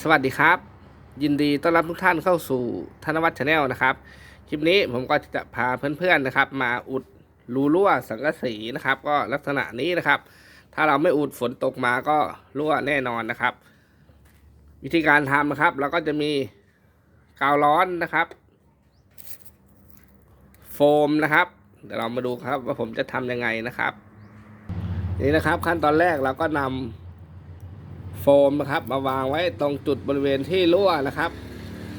สวัสดีครับ ยินดีต้อนรับทุกท่านเข้าสู่ธนวัฒน์ชาแนลนะครับคลิปนี้ผมก็จะพาเพื่อนๆนะครับ มาอุดรูรั่วสังกะสีนะครับ ก็ลักษณะนี้นะครับ ถ้าเราไม่อุดฝนตกมาก็รั่วแน่นอนนะครับ วิธีการทำนะครับเราก็จะมีกาวร้อนนะครับ โฟมนะครับ เดี๋ยวเรามาดูครับว่าผมจะทำยังไงนะครับ นี่นะครับขั้นตอนแรกเราก็นำ โฟมนะครับมาวางไว้ตรงจุดบริเวณที่รั่วนะครับ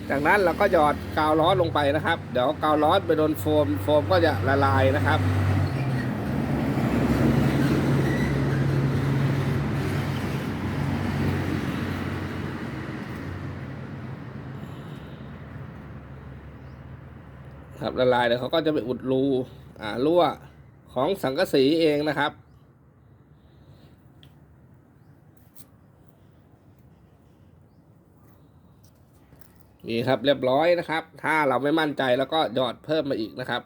จากนั้นเราก็หยอดกาวร้อนลงไปนะครับ เดี๋ยวกาวร้อนไปโดนโฟม โฟมก็จะละลายนะครับครับละลายเดี๋ยวเขาก็จะไปอุดรูอ่ารั่วของสังกะสีเองนะครับ นี่ครับเรียบร้อยนะครับ ถ้าเราไม่มั่นใจแล้วก็หยอดเพิ่มมาอีกนะครับ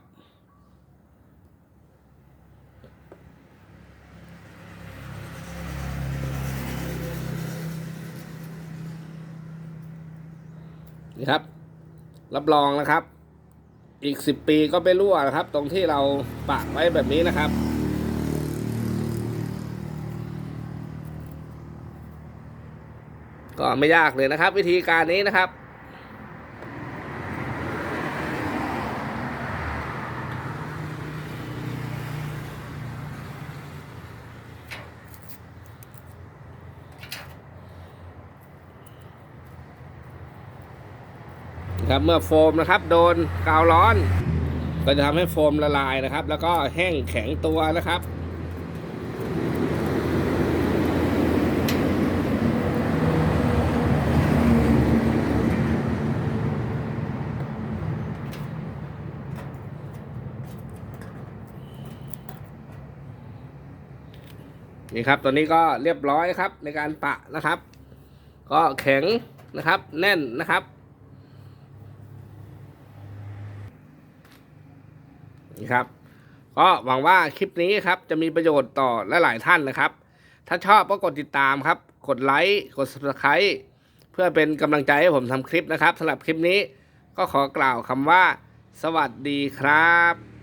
นี่ครับ รับรองนะครับ อีกสิบปีก็ไม่รั่วนะครับ ตรงที่เราปะไว้แบบนี้นะครับก็ไม่ยากเลยนะครับ วิธีการนี้นะครับ นะครับเมื่อโฟมนะครับ โดนกาวร้อน ก็จะทำให้โฟมละลายนะครับ แล้วก็แห้งแข็งตัวนะครับนี่ครับตัวนี้ก็เรียบร้อยครับในการปะนะครับ ก็แข็งนะครับ แน่นนะครับ นี่ครับ ก็หวังว่าคลิปนี้ครับจะมีประโยชน์ต่อหลายๆท่านนะครับ ถ้าชอบก็กดติดตามครับ กดไลค์กด subscribe เพื่อเป็นกำลังใจให้ผมทำคลิปนะครับสำหรับคลิปนี้ก็ขอกล่าวคำว่า สวัสดีครับ